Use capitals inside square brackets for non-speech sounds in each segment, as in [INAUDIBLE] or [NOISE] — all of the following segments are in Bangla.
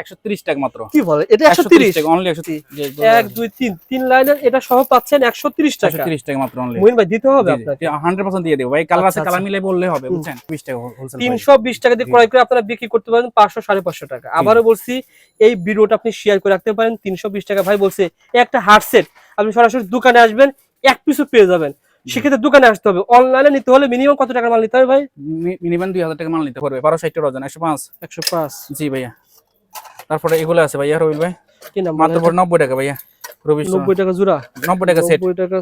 130 টাকা মাত্র। কি বলে? এটা একশো 130 তিরিশ? টাকা অনলি 130 এক দুই তিন। তিন লাইনের এটা সহ পাচ্ছেন একশো তিরিশ টাকা। 130 টাকা মাত্র অনলি মহিন ভাই দিতে হবে আপনাকে। 100% দিয়ে দেব। ভাই কালার আছে আচ্ছা, কালার আচ্ছা। মিলে বললে হবে বুঝছেন? 20 টাকা হোলসেল টাকা দিয়ে ক্রয় করে আপনারা বিক্রি করতে পারেন পাঁচশো সাড়ে পাঁচশো টাকা। আবারও বলছি এই ভিডিওটা আপনি শেয়ার করে রাখতে পারেন তিনশো বিশ টাকা। ভাই বলছে একটা হার্ডসেট আপনি সরাসরি দোকানে আসবেন এক পিসও পেয়ে যাবেন। সেক্ষেত্রে দোকানে আসতে হবে। অনলাইনে নিতে হলে মিনিমাম কত টাকার মাল নিতে হবে ভাই? মিনিমাম 2000 টাকা মাল নিতে পারবে 1260 টাকা ওজন 105 একশো পাঁচ। জি ভাইয়া। তারপরে এগুলো আছে ভাইয়া রবিল ভাই? কি নাম মাত্র 90 টাকা ভাইয়া। রবি নব্বই টাকা জোড়া? 90 টাকা সেট নব্বই টাকা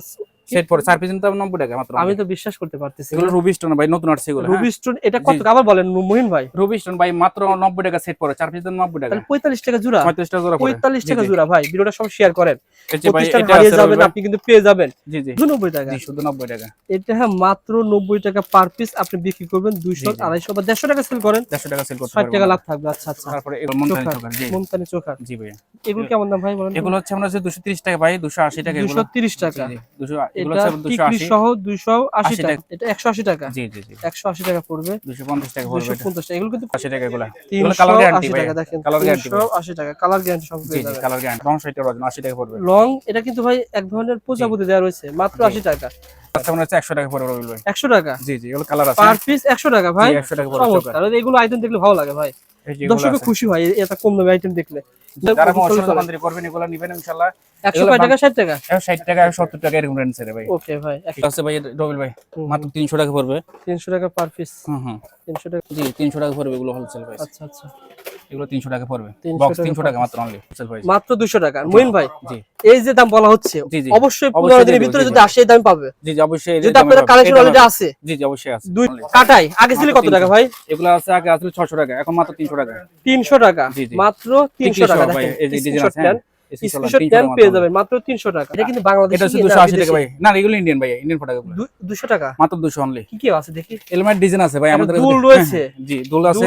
সেট পড়ে চার পিস নিতে 90 টাকা মাত্র আমি তো বিশ্বাস করতে পারতেছি। এগুলো রুবিস্টোন ভাই নতুন আসছে এগুলো রুবিস্টোন এটা কত আবার বলেন মহিন ভাই? রুবিস্টোন ভাই মাত্র 90 টাকা সেট পড়ে চার পিস 90 টাকা। তাহলে পঁয়তাল্লিশ টাকা জোড়া। 35 টাকা জোড়া পড়ে পঁয়তাল্লিশ জি, টাকা জোড়া ভাই ভিডিওটা সব শেয়ার করেন। যে ভাই প্রতিষ্ঠান হারিয়ে যাবেন আপনি কিন্তু পেয়ে যাবেন। জি জি। নব্বই টাকা। জি শুধু 90 টাকা। এটা হ্যাঁ মাত্র নব্বই টাকা পার পিস আপনি বিক্রি করবেন দুইশো জি, জি। আড়াইশো বা দেড়শো টাকা সেল করেন। 150 টাকা সেল করতে ষাট পারব টাকা লাভ থাকবে আচ্ছা আচ্ছা। তারপরে এগুলো মন্তানি চোকার জি। চোখার। জি ভাইয়া। এগুলো কেমন দাম ভাই বলেন এগুলো হচ্ছে আমরা হচ্ছে 230 টাকা ভাই 280 টাকা দুশো এগুলো। তিরিশ টাকা। জি, জি, 200 এগুলো এটা টিকরি সহ দুইশো আশি। 80 টাকা। টাকা। এটা একশো আশি টাকা। জি জি জি। একশো আশি টাকা পড়বে। 250 টাকা পড়বে দুইশো এটা পঞ্চাশ টাকা। এগুলো কিন্তু 80 টাকা এগুলো। এগুলো কালার গ্যারান্টি ভাই কালার গ্যারান্টি তিনশো আশি টাকা। কালার গ্যারান্টি সব জি পেয়ে জি কালার গ্যারান্টি 60 টাকা ওজন 80 টাকা পড়বে। লং এটা কিন্তু ভাই এক ধরনের প্রজাপতি দেওয়া রয়েছে। মাত্র জি। আশি টাকা। আচ্ছা আমরা হচ্ছে 100 টাকা পড়বে ভাই একশো টাকা? জি জি এগুলো কালার আছে। পার পিস একশো টাকা ভাই। 100 টাকা পড়বে এগুলো আইটেম দেখলে ভালো লাগে ভাই। দর্শকে। খুশি হয় এত কম দামে আইটেম দেখলে। যারা মশলা করবেন এগুলো নিবেন ইনশাআল্লাহ একশো এগুলো কয় টাকা? ষাট টাকা? 60 টাকা 70 টাকা এরকম রেঞ্জ ভাই। ওকে ভাই আছে ভাই ডবল ভাই। মাত্র 300 টাকা পড়বে। তিনশো টাকা পার পিস হুম হুম। তিনশো টাকা। জি 300 টাকা পড়বে এগুলো হোলসেল ভাই আচ্ছা আচ্ছা। এগুলো 300 টাকা পড়বে। বক্স 300 টাকা মাত্র অনলি মাত্র 200 টাকা। মহিন ভাই জি। এই যে দাম বলা হচ্ছে। অবশ্যই পনেরো অবশ্যই দিনের ভিতরে যদি। আসে এই দাম পাবে। জি জি অবশ্যই যদি আপনাদের কালেকশন অলরেডি আছে? জি জি অবশ্যই আছে। দুই কাটাই। আগে ছিল কত টাকা ভাই? এগুলো আছে আগে আসলে 600 টাকা এখন মাত্র 300 টাকা। তিনশো টাকা। জি, জি। মাত্র তিনশো টাকা দেখেন। এই যে ডিজাইন আছে নেন স্ক্রিনশট পেয়ে যাবেন? মাত্র তিনশো টাকা। এটা কিন্তু বাংলাদেশ এটা হচ্ছে 280 টাকা ভাই। না এগুলো ইন্ডিয়ান ভাই ইন্ডিয়ান প্রোডাক্ট এগুলো টাকা? মাত্র 200 অনলি কি কি আছে দেখি? এলিমেন্ট ডিজাইন আছে ভাই আমাদের দুল রয়েছে। হ্যাঁ, জি দুল আছে।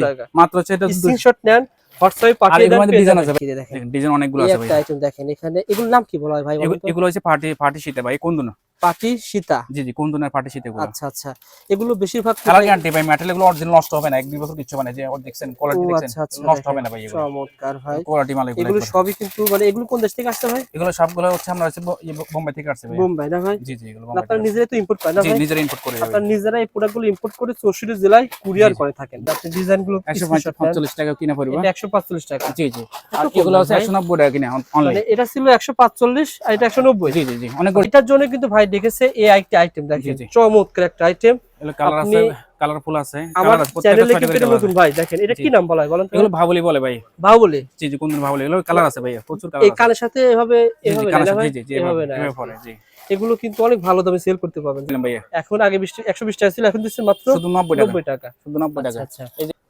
টাকা। মাত্র হচ্ছে এটা স্ক্রিনশট নেন হোয়াটসঅ্যাপে পাঠিয়ে দেন ডিজাইন আছে দেখেন ডিজাইন অনেকগুলো এই আছে ভাই। একটা আইটেম দেখেন এখানে। এগুলোর নাম কি বলা হয় ভাই এগুলো- এগুলো হচ্ছে পার্টি পার্টি শীতে ভাই কোন দুন পাটি সীতা? জি জি এগুলো। আচ্ছা আচ্ছা। এগুলো বেশিরভাগ কালার গ্যারান্টি ভাই এগুলো অরিজিনাল নষ্ট হবে না এক দুই বছর কিছু হবে না যে দেখছেন কোয়ালিটি দেখছেন আচ্ছা, আচ্ছা, নষ্ট হবে না ভাই এগুলো। চমৎকার ভাই। কোয়ালিটি মাল এগুলো সবই কিন্তু মানে এগুলো কোন দেশ থেকে আসছে ভাই? এগুলো সবগুলো হচ্ছে আমরা হচ্ছে ইয়ে বোম্বাই থেকে আসছে ভাই। বোম্বাই না ভাই? জি জি এগুলো আপনারা নিজেরাই তো ইম্পোর্ট করেন না ভাই? নিজেরা ইম্পোর্ট করে আপনারা নিজেরা এই প্রোডাক্টগুলো ইম্পোর্ট করে চৌষট্টি জেলায় কুরিয়ার করে থাকেন। আপনি ডিজাইনগুলো একশো screenshot নেন। পঁয়তাল্লিশ টাকা কিনে পড়বে। এটা একশো পাঁচচল্লিশ টাকা। জি জি। আর কম এগুলো দাম হচ্ছে ভাই। একশো নব্বই টাকা কিনে অনলাইন মানে এটা ছিল একশো পাঁচচল্লিশ আর এটা একশো নব্বই। জি জি জি অনেক এটার জন্য কিন্তু ভাই দেখেছে এই একটা আইটেম দেখেন। চমৎকার একটা আইটেম কালার আছে কালারফুল আছে। আমার কালার আছে প্রত্যেকটা চ্যানেলে ছয়টা কিন্তু করে এটা colour নতুন। ভাই দেখেন এটা কি নাম বলা হয় বলেন এগুলো ভাবলি বলে ভাই। বাহুবলি জি জি কোন ভাবলি এগুলো কালার আছে ভাইয়া প্রচুর কালার এই আছে। সাথে এভাবে জি, জি, এভাবে না ভাই? জি জি জি এভাবে এভাবে এভাবে জি। এগুলো কিন্তু অনেক ভালো দামে সেল করতে পারবেন। এখন আগে বিশ একশো বিশ টাকা ছিল এখন দিচ্ছে মাত্র শুধু নব্বই টাকা। টাকা। শুধু টাকা। আচ্ছা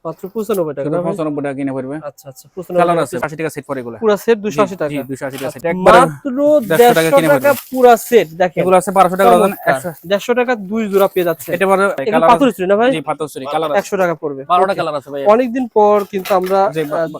মাত্র পঁচানব্বই টাকা শুধু না ভাই? পঁচানব্বই টাকা কিনে পড়বে আচ্ছা আচ্ছা কালার আছে আশি টাকা সেট পরে এগুলো। পুরা সেট দুশো আশি টাকা। জি দুশো আশি টাকা সেট আচ্ছা, একবার মাত্র দেড়শো টাকা কিনে ফেলবেন। পুরা সেট দেখেন। এগুলো আছে বারোশো টাকা ওজন একশো দেড়শো টাকা দুই জোড়া পেয়ে যাচ্ছে। এটা কালার পাথর ছিল না ভাই? জি পাথর কালার আছে। একশো টাকা পড়বে। বারোটা কালার আছে ভাই। অনেকদিন পর কিন্তু আমরা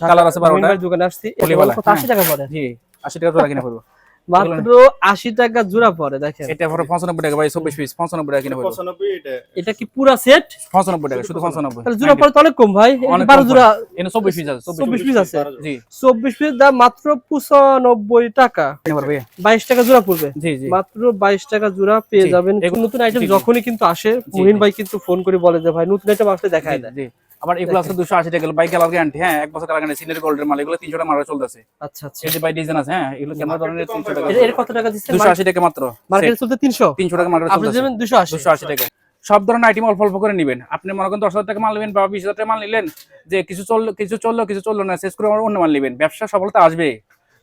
কালার আছে বারোটা। মহিন ভাইয়ের দোকানে আসছি। এটা পলিওয়ালা, কত? আশি টাকা পড়ে। জি আশি টাকা জোড়া কিনে পড়বে মাত্র আশি টাকা জোড়া পড়ে দেখেন। এটা পরে পঁচানব্বই টাকা ভাই চব্বিশ পিস পঁচানব্বই টাকা কিনে পড়বে। পঁচানব্বই এটা। এটা কি পুরা সেট পঁচানব্বই টাকা শুধু তাহলে জোড়া পড়ে তো অনেক কম ভাই এটা অনেক বারো কম জোড়া এনে চব্বিশ পিস আছে চব্বিশ পিস আছে। জি। চব্বিশ পিস দাম মাত্র পঁচানব্বই টাকা। কিনে পড়বে। বাইশ টাকা জোড়া পড়বে। জি জি। মাত্র বাইশ টাকা জোড়া পেয়ে যাবেন। নতুন আইটেম। যখনই কিন্তু আসে মহিন ভাই কিন্তু ফোন করে বলে যে ভাই নতুন আইটেম আসলে দেখায় দেয়। জি। আবার এগুলো আছে দুশো আশি টাকা বাই কালার গ্যারান্টি হ্যাঁ এক বছর কালার গ্যারান্টি সিলের গোল্ডের মাল এগুলো তিনশো টাকা মারা চলতেছে। আচ্ছা আচ্ছা। এই যে বাই ডিজাইন আছে হ্যাঁ এগুলো কেমন ধরনের তিনশো টাকা? এটা- এটা কত টাকা দিচ্ছে? দুশো টাকা মাত্র। মার্কেট চলতে তিনশো? তিনশো টাকা মার্কেট আপনি দেবেন দুশো আশি। দুশো আশি টাকা। সব ধরনের আইটেম অল্প অল্প করে নেবেন। আপনি মনে করেন দশ হাজার টাকা মাল নেবেন বা বিশ হাজার টাকা মাল নিলেন যে কিছু চলল কিছু চলল কিছু চলল না শেষ করে আবার অন্য মাল নেবেন। ব্যবসা সফলতা আসবে।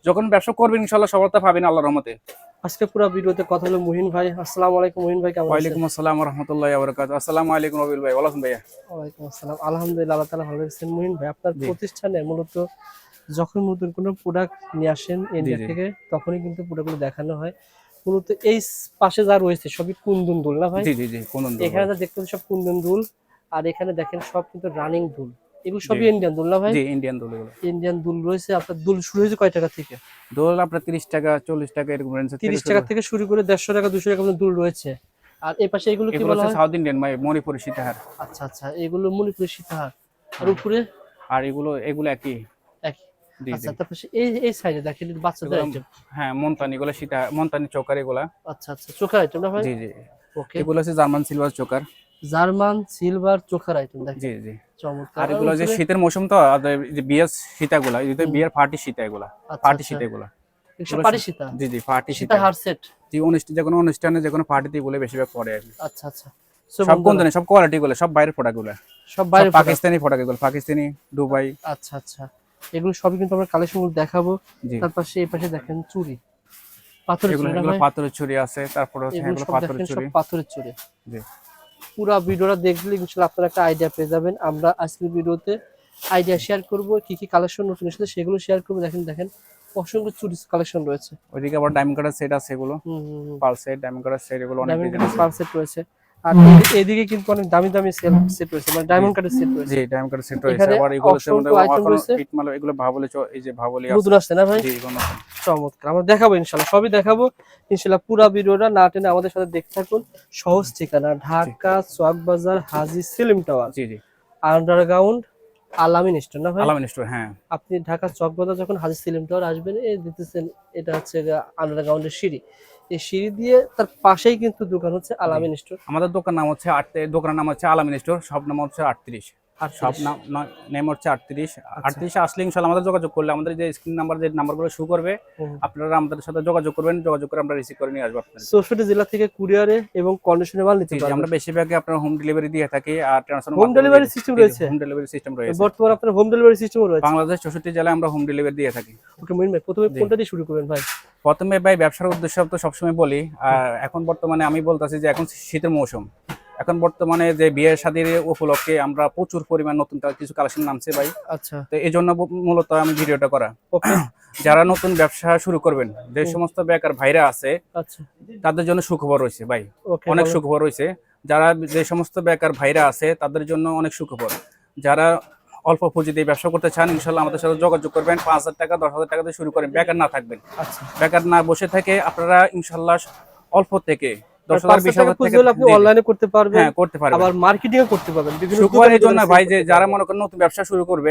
যখন ব্যবসা করবেন ইনশাল্লাহ সফলতা পাবেন আল্লাহর রহমতে। আজকে পুরো ভিডিওতে কথা হলো মুহিন ভাই। আসসালামু আলাইকুম মুহিন ভাই কেমন আছেন? আসসালাম রহমতুল্লাহ আবরকাত আসসালামু আলাইকুম রবিল ভাই ভালো আছেন ভাইয়া? আসসালাম। আলহামদুলিল্লাহ আল্লাহ তাআলা ভালো রেখেছেন। মুহিন ভাই আপনার প্রতিষ্ঠানে মূলত যখন নতুন কোনো প্রোডাক্ট নিয়ে আসেন ইন্ডিয়া থেকে তখনই কিন্তু প্রোডাক্টগুলো দেখানো হয়। মূলত এই পাশে যা রয়েছে সবই কুন্দন দুল না ভাই? জি জি জি কোন এখানে যা দেখতে সব কুন্দন দুল আর এখানে দেখেন সব কিন্তু রানিং দুল। এগুলো সবই ইন্ডিয়ান দুল না ভাই? জি ইন্ডিয়ান দোল এগুলো। ইন্ডিয়ান দুল রয়েছে আপনার দুল শুরু হয়েছে কয় টাকা থেকে? দোল আপনার তিরিশ টাকা চল্লিশ টাকা এরকম রেঞ্জ তিরিশ টাকা থেকে শুরু করে দেড়শো টাকা দুশো টাকা পর্যন্ত দুল রয়েছে। আর এই পাশে এগুলো কি বলা হয়? সাউথ ইন্ডিয়ান ভাই মণিপুরি সীতাহার। আচ্ছা আচ্ছা এগুলো মণিপুরের সীতাহার। আর উপরে? আর এগুলো এগুলো একই। আচ্ছা তারপর এই এই সাইডে দেখেন বাচ্চাদের আইটেম হ্যাঁ মন্তানি গুলো সীতা মন্তানি চোকার এগুলা। আচ্ছা আচ্ছা চোখার আইটেম না ভাই? জি জি। ওকে এগুলো German silver choker. German silver choker item দেখেন। জি জি। চমৎকার। আর এগুলো যে শীতের মৌসুম তো যে বিয়ের সীতাগুলা এই যে বিয়ের পার্টি সীতা এগুলা আচ্ছা, পার্টি আচ্ছা। সীতা এগুলা। একশো এগুলো জি জি পার্টি সীতা। জি অনুষ্ঠান যে কোনো অনুষ্ঠানে যে কোনো পার্টিতে এগুলো বেশিরভাগ পড়ে আর আচ্ছা আচ্ছা। সব সব কোয়ালিটি গুলো সব বাইরের প্রোডাক্টগুলো। সব বাইরে পাকিস্তানি প্রোডাক্টগুলো পাকিস্তানি দুবাই। আচ্ছা আচ্ছা। এগুলো সবই কিন্তু আমরা কালেকশনগুলো দেখাবো। তার পাশে এই পাশে দেখেন চুড়ি। পাথরের চুড়ি না এগুলো ভাই? পাথরের ছুরি আছে তারপরে হচ্ছে এগুলো এগুলো পাথরের দেখেন পাথরের চুড়ি। জি। পুরো ভিডিওটা দেখলে আপনারা একটা আইডিয়া পেয়ে যাবেন। আমরা আজকের ভিডিওতে আইডিয়া শেয়ার করব কি কি কালেকশন নতুন এসেছে সেগুলো শেয়ার করব। দেখেন দেখেন অসংখ্য চুরি কালেকশন রয়েছে। ওইদিকে আবার ডায়মন্ড কাটার সেট আছে এগুলো। হুম হুম হুম। পাল সেট ডায়মন্ড কাটার সেট এগুলো অনেক ডায়মন্ড ডিজাইন কাটের আছে পার সেট রয়েছে। আর এইদিকে কিন্তু অনেক দামি দামি সেল সেট রয়েছে মানে ডায়মন্ড কাটের সেট রয়েছে। জি ডায়মন্ড কাটার সেট রয়েছে আবার এগুলো এখন ফিট মাল এগুলো ভাবলে এই যে ভাবলে নতুন আসছে না ভাই? জি চমৎকার আমরা দেখাবো ইনশাল্লাহ সবই দেখাবো। ইনশাল্লাহ পুরো ভিডিওটা না টেনে আমাদের সাথে দেখতে থাকুন। সহজ ঠিকানা ঢাকা চকবাজার হাজি সেলিম টাওয়ার। জি জি। আন্ডারগ্রাউন্ড আলামিন স্টোর না ভাই? আলামিন স্টোর হ্যাঁ। আপনি ঢাকা চকবাজার যখন হাজি সেলিম টাওয়ার আসবেন এই দিতেছেন এটা হচ্ছে আন্ডারগ্রাউন্ডের সিঁড়ি। এই সিঁড়ি দিয়ে তার পাশেই কিন্তু দোকান হচ্ছে আলামিন স্টোর। আমাদের দোকান নাম হচ্ছে আট দোকানের নাম হচ্ছে আলামিন স্টোর সব নাম হচ্ছে আটত্রিশ। সব নেম হচ্ছে আটত্রিশ। আটত্রিশে আসলে ইনশাল্লাহ আমাদের যোগাযোগ করলে আমাদের যে স্ক্রিন নাম্বার যে নাম্বারগুলো শু করবে আপনারা আমাদের সাথে যোগাযোগ করবেন যোগাযোগ করে আমরা রিসিভ করে নিয়ে আসব আপনাদের। চৌষট্টি জেলা থেকে কুরিয়ারে এবং কন্ডিশনে মাল নিতে পারবেন। আমরা বেশিরভাগই আপনার হোম ডেলিভারি দিয়ে থাকি আর ট্রান্সফার Home delivery system রয়েছে? হোম ডেলিভারি সিস্টেম রয়েছে। বর্তমানে আপনার হোম ডেলিভারি সিস্টেমও রয়েছে। বাংলাদেশ চৌষট্টি জেলায় আমরা হোম ডেলিভারি দিয়ে থাকি। ওকে মহিন ভাই প্রথমে কোনটা দিয়ে শুরু করবেন ভাই? প্রথমে ভাই ব্যবসার উদ্দেশ্য তো সবসময় বলি। আর এখন বর্তমানে আমি বলতেছি যে এখন শীতের মৌসুম। এখন বর্তমানে যে বিয়ের শাদীর উপলক্ষে আমরা প্রচুর পরিমাণ নতুন কিছু কালেকশন নামছে ভাই। আচ্ছা। তো এই জন্য মূলত আমি ভিডিওটা করা। ওকে [CLEARS THROAT] যারা নতুন ব্যবসা শুরু করবেন যে সমস্ত বেকার ভাইরা আছে আচ্ছা। তাদের জন্য সুখবর রয়েছে ভাই। অনেক সুখবর রয়েছে। যারা যে সমস্ত বেকার ভাইরা আছে তাদের জন্য অনেক সুখবর। যারা অল্প পুঁজি দিয়ে ব্যবসা করতে চান ইনশাল্লাহ আমাদের সাথে যোগাযোগ করবেন। পাঁচ হাজার টাকা দশ হাজার টাকা দিয়ে শুরু করেন। বেকার না থাকবেন। আচ্ছা। বেকার না বসে থেকে আপনারা ইনশাল্লাহ অল্প থেকে আপনি। অনলাইনে করতে পারবেন হ্যাঁ করতে পারবেন। আবার মার্কেটিং করতে পারবেন। বিভিন্ন জন্য ভাই যে যারা মনে করেন নতুন ব্যবসা শুরু করবে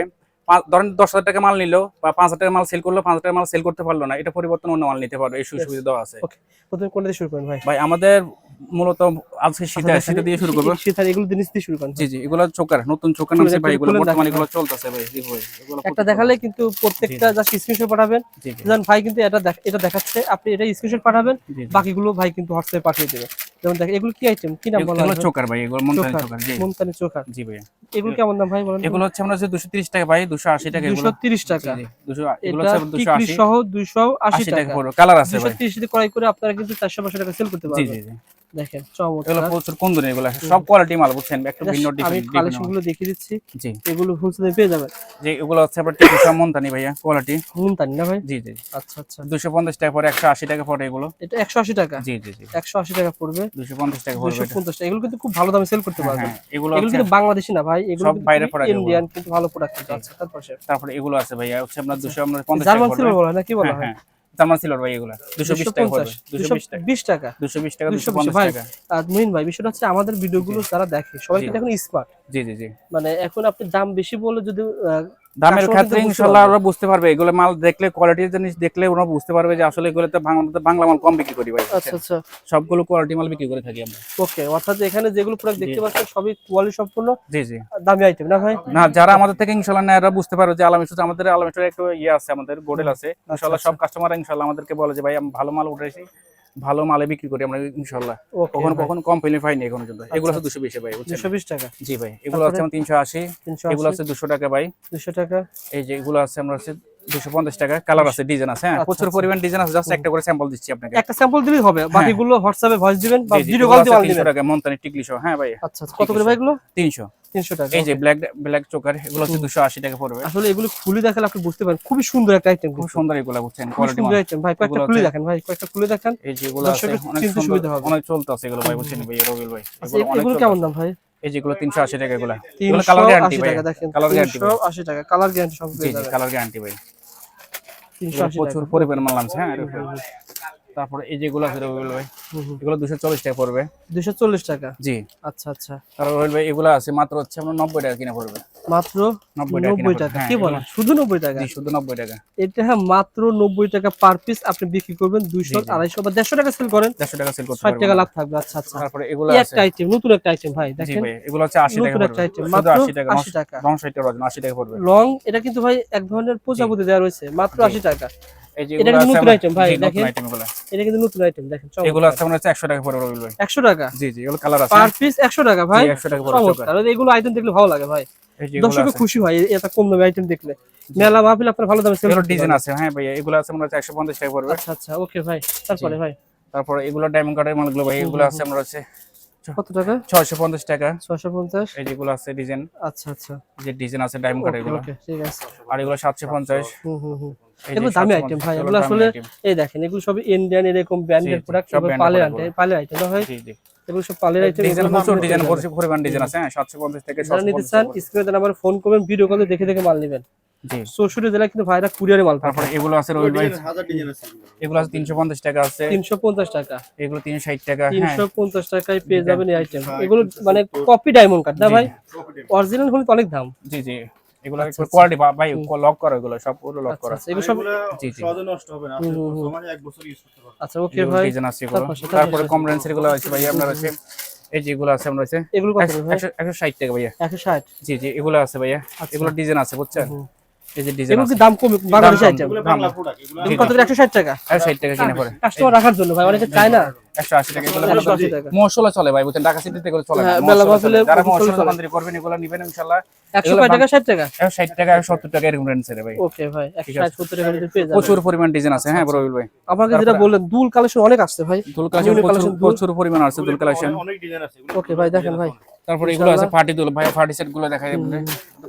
ধরেন দশ হাজার টাকা মাল নিল বা পাঁচ হাজার টাকা মাল সেল করল পাঁচ হাজার টাকা মাল সেল করতে পারল না এটা পরিবর্তন অন্য মাল নিতে পারবে এই সুযোগ সুবিধা আছে। প্রথমে কোনটা শুরু করেন ভাই? ভাই আমাদের মূলত আজকে শীতে আচ্ছা, শীতে দিয়ে শুরু করব। শীতার এগুলো জিনিস দিয়ে শুরু করেন। জি জি এগুলো চোকার নতুন চোকার নামছে ভাই এগুলো বর্তমানে এগুলো চলতেছে ভাই জি ভাই একটা দেখালে কিন্তু প্রত্যেকটা জাস্ট স্ক্রিনশট পাঠাবেন। যেমন ভাই কিন্তু এটা এটা দেখাচ্ছে আপনি এটা স্ক্রিনশট পাঠাবেন। বাকিগুলো ভাই কিন্তু হোয়াটসঅ্যাপে পাঠিয়ে দেবে যেমন দেখেন এগুলো কি আইটেম কি নাম বলা চোকার ভাই এগুলো চোকার। জি। চোখার জি ভাই এগুলো কেমন দাম ভাই বলেন এগুলো হচ্ছে আমরা হচ্ছে দুশো টাকা ভাই দুশো আশি টাকা দুশো তিরিশ টাকা। দুশো আশি। সহ দুশো আশি আশি টাকা কালার আছে দুশো তিরিশ দিয়ে ক্রয় করে আপনারা কিন্তু চারশো পাঁচশো টাকা সেল করতে পারবেন। দেখেন এগুলো প্রচুর কন্দুরি এগুলো সব কোয়ালিটি মাল বুঝছেন? একটু ভিন্ন ডিফারেন্ট কালেকশনগুলো দেখিয়ে দিচ্ছি। জি। এগুলো হোলসেলে পেয়ে যাবেন। যে এগুলো হচ্ছে মন্তানি ভাইয়া কোয়ালিটি না ভাই? জি জি। আচ্ছা আচ্ছা। দুশো পঞ্চাশ টাকা পরে একশো আশি টাকা পরে এগুলো। এটা একশো আশি টাকা? জি জি জি। একশো আশি টাকা পড়বে। দুশো পঞ্চাশ টাকা পড়বে। দুশো এটা। পঞ্চাশ টাকা। এগুলো কিন্তু খুব ভালো দামে সেল করতে হ্যাঁ, পারবেন। হ্যাঁ, এগুলো এগুলো কিন্তু বাংলাদেশি না ভাই। এগুলো সব product এগুলো। ইন্ডিয়ান কিন্তু ভালো প্রোডাক্ট আছে। তারপরে তারপরে এগুলো আছে ভাইয়া হচ্ছে আপনার দুশো আপনার পঞ্চাশ টাকা জার্মান সিলভার বলা হয় না? কি বলা হয়? হ্যাঁ। জার্মান সিলভার ভাই এগুলো। দুশো বিশ টাকা পড়বে দুশো বিশ টাকা। বিশ টাকা। দুশো বিশ টাকা দুশো 220 পঞ্চাশ ভাই টাকা। আর মুহিন ভাই বিষয়টা হচ্ছে আমাদের ভিডিওগুলো যারা দেখে সবাই। কিন্তু এখন স্মার্ট জি জি জি। মানে এখন আপনি দাম বেশি বলে যদি দামের ক্ষেত্রে ইনশাল্লাহ। ওরা বুঝতে পারবে। এগুলো মাল দেখলে কোয়ালিটির জিনিস দেখলে ওরা বুঝতে পারবে যে আসলে এগুলোতে বাংলা বাংলা মাল কম বিক্রি করি ভাই। আচ্ছা আচ্ছা। সবগুলো কোয়ালিটি মাল বিক্রি করে থাকি আমরা। ওকে অর্থাৎ এখানে যেগুলো প্রোডাক্ট দেখতে। পাচ্ছেন সবই কোয়ালিটি সম্পূর্ণ জি জি। দামি আইটেম না ভাই? না যারা আমাদের থেকে ইনশাল্লাহ নেয় এরা বুঝতে পারবে যে আলামিস্টুর আমাদের আলামিস্টুর একটু ইয়ে আছে আমাদের গোডেল আছে। ইনশাল্লাহ সব কাস্টমার ইনশাল্লাহ আমাদেরকে বলে যে ভাই আমি ভালো মাল উঠেছি ভালো মালে বিক্রি করি আমরা ইনশাল্লাহ কখনো কখনো কম পেলে পাইনি এখনও পর্যন্ত। এগুলো আছে দুশো বিশে ভাই দুশো বিশ টাকা? জি ভাই এগুলো আছে আমার তিনশো আশি এগুলো আছে দুশো টাকা ভাই। দুশো টাকা? এই যে এগুলো আছে আমরা হচ্ছে দুশো পঞ্চাশ টাকা। কালার আছে ডিজাইন আছে হ্যাঁ? আচ্ছা, প্রচুর আচ্ছা। পরিমাণ ডিজাইন আছে জাস্ট একটা করে স্যাম্পল দিচ্ছি আপনাকে। একটা স্যাম্পল দিলেই হবে বাকিগুলো হোয়াটসঅ্যাপে ভয়েস দিবেন বা জি, জি, ভিডিও কল দিয়ে দিবেন। টাকা মন্তানি টিকলি হ্যাঁ ভাই? আচ্ছা আচ্ছা। কত করে ভাই এগুলো? তিনশো। তিনশো টাকা এই যে ব্ল্যাক ব্ল্যাক চোকার এগুলো হচ্ছে দুশো আশি টাকা পড়বে। আসলে এগুলো খুলে দেখালে আপনি বুঝতে পারেন খুবই সুন্দর একটা আইটেম খুব সুন্দর এগুলো বুঝছেন কোয়ালিটি সুন্দর আইটেম ভাই কয়েকটা খুলে দেখেন ভাই কয়েকটা খুলে দেখেন। এই যে এগুলো আছে অনেক সুবিধা হবে। অনেক চলতেছে এগুলো ভাই বুঝছেন ভাই রবিল ভাই। আচ্ছা এগুলো। কেমন দাম ভাই? এই যেগুলো তিনশো আশি টাকা এগুলো। এগুলো কালার গ্যারান্টি ভাই। কালার গ্যারান্টি টাকা কালার গ্যারান্টি সব পেয়ে যাবেন। কালার গ্যারান্টি ভাই। তিনশো আশি প্রচুর পরিমাণ মাল হ্যাঁ। তারপরে এই যেগুলো আছে রবিল ভাই এগুলো দুশো চল্লিশ টাকা পড়বে। দুশো চল্লিশ টাকা? জি। আচ্ছা আচ্ছা। তারপর রবিল ভাই এগুলো আছে মাত্র হচ্ছে আপনার নব্বই টাকা কিনে পড়বে। মাত্র নব্বই টাকা পড়বে। কি হ্যাঁ, বলেন? শুধু নব্বই টাকা? শুধু নব্বই টাকা। এটা হ্যাঁ মাত্র নব্বই টাকা পার পিস আপনি বিক্রি করবেন দুইশো। আড়াইশো বা দেড়শো টাকা সেল করেন। দেড়শো টাকা সেল করতে ষাট টাকা লাভ থাকবে। আচ্ছা আচ্ছা। তারপরে এগুলো একটা আইটেম নতুন একটা আইটেম ভাই দেখেন। ভাই এগুলো হচ্ছে আশি টাকা নতুন একটা আইটেম মাত্র আশি টাকা আশি টাকা। রং ষাট টাকা আশি টাকা পড়বে। লং এটা কিন্তু ভাই এক ধরনের প্রজাপতি দেওয়া রয়েছে মাত্র আশি টাকা। এই যে এটা এগুলো নতুন আমার- ভাই, দেখেন। এটা কিন্তু নতুন আইটেম দেখেন এগুলো আছে মনে হচ্ছে একশো টাকা পড়বে ভাই একশো টাকা? জি জি এগুলো কালার আছে। পার পিস একশো টাকা ভাই? 100 টাকা পড়বে এগুলো আইটেম দেখলে ভালো লাগে ভাই। দর্শক। খুশি হয় এত কম দামে আইটেম দেখলে। মেলা আপনার ভালো দামে সেল ডিজাইন আছে হ্যাঁ ভাই এগুলো আছে মনে হচ্ছে টাকা পড়বে। আচ্ছা আচ্ছা ওকে ভাই। তারপরে ভাই? তারপরে এগুলো ডায়মন্ড কার্ডের মালগুলো ভাই এগুলো আছে আমরা হচ্ছে কত টাকা? ছয়শো পঞ্চাশ টাকা। ছশো পঞ্চাশ? এই যেগুলো আছে ডিজাইন। আচ্ছা আচ্ছা। যে ডিজাইন আছে ডায়মন্ড কাট এগুলো। ওকে ঠিক আছে। আর এগুলো সাতশো পঞ্চাশ। হুম হুম হুম। এগুলো দামি আইটেম ভাই। এগুলো আসলে এই দেখেন এগুলো সব ইন্ডিয়ান এরকম ব্র্যান্ডেড প্রোডাক্ট সব পালে আইটেম পালের আইটেম ভাই? এগুলো সব পালের আইটেম প্রচুর ডিজাইন প্রচুর পরিমাণ ডিজাইন আছে হ্যাঁ সাতশো পঞ্চাশ থেকে যারা নিতে চান স্ক্রিনে নাম্বার ফোন করবেন ভিডিও কলে দেখে দেখে মাল নেবেন। চৌষট্টি কিন্তু ভাইরা কুরিয়ারে মাল তারপরে এগুলো আছে রবিল ভাই এগুলো আছে তিনশো পঞ্চাশ টাকা আছে। তিনশো পঞ্চাশ টাকা। এগুলো তিনশো ষাট টাকা হ্যাঁ। তিনশো পঞ্চাশ টাকায় পেয়ে যাবেন এই আইটেম এগুলো মানে কপি ডায়মন্ড কার্ড না ভাই অরিজিনাল হলে তো অনেক দাম। জি জি। এগুলো কোয়ালিটি ভাই লক করা এগুলো সব লক আচ্ছা করা। আচ্ছা এগুলো সব জি, জি। সহজে নষ্ট হবে না আপনি হুম, হুম। সমাজে এক বছর ইউজ করতে পারবেন আচ্ছা ওকে ভাই ডিজাইন আছে এগুলো। তারপরে কম রেঞ্জেরগুলো আছে ভাই আপনার আছে? এই যেগুলো আছে আমরা আছে? এগুলো কত ভাই? একশো একশো ষাট টাকা ভাইয়া। একশো ষাট। জি জি এগুলো আছে ভাইয়া। এগুলো ডিজাইন আছে বুঝছেন। এই যে ডিজাইন এগুলো আছে। দাম কম। আইটেম এগুলো বাংলা প্রোডাক্ট এগুলো এগুলো কত করে একশো ষাট টাকা? একশো ষাট টাকা কিনে পরে কাস্টমার রাখার জন্য ভাই অনেকে চায় না। একশো আশি টাকা এগুলো একশো আশি টাকা। মশলা চলে ভাই বুঝছেন? ঢাকা সিটিতে এগুলো চলে না। হ্যাঁ, মশলা মেলা চলে। মাহফিলে যারা মশলা মশলা করবেন এগুলো নিবেন ইনশাল্লাহ। একশো টাকা ষাট টাকা? একশো ষাট টাকা একশো সত্তর টাকা এরকম রেঞ্জের ভাই। ওকে ভাই একশো ষাট সত্তর টাকা পেয়ে যাবেন। প্রচুর পরিমাণ ডিজাইন আছে হ্যাঁ বড় ভাই। আপনাকে যেটা বললেন দুল কালেকশন অনেক আসছে ভাই। দুল কালেকশন। প্রচুর পরিমাণ আছে দুল কালেকশন অনেক ডিজাইন আছে। ওকে ভাই দেখেন ভাই। তারপরে এগুলো আছে ফার্টি দুল। ভাই ফার্টি সেটগুলো দেখাই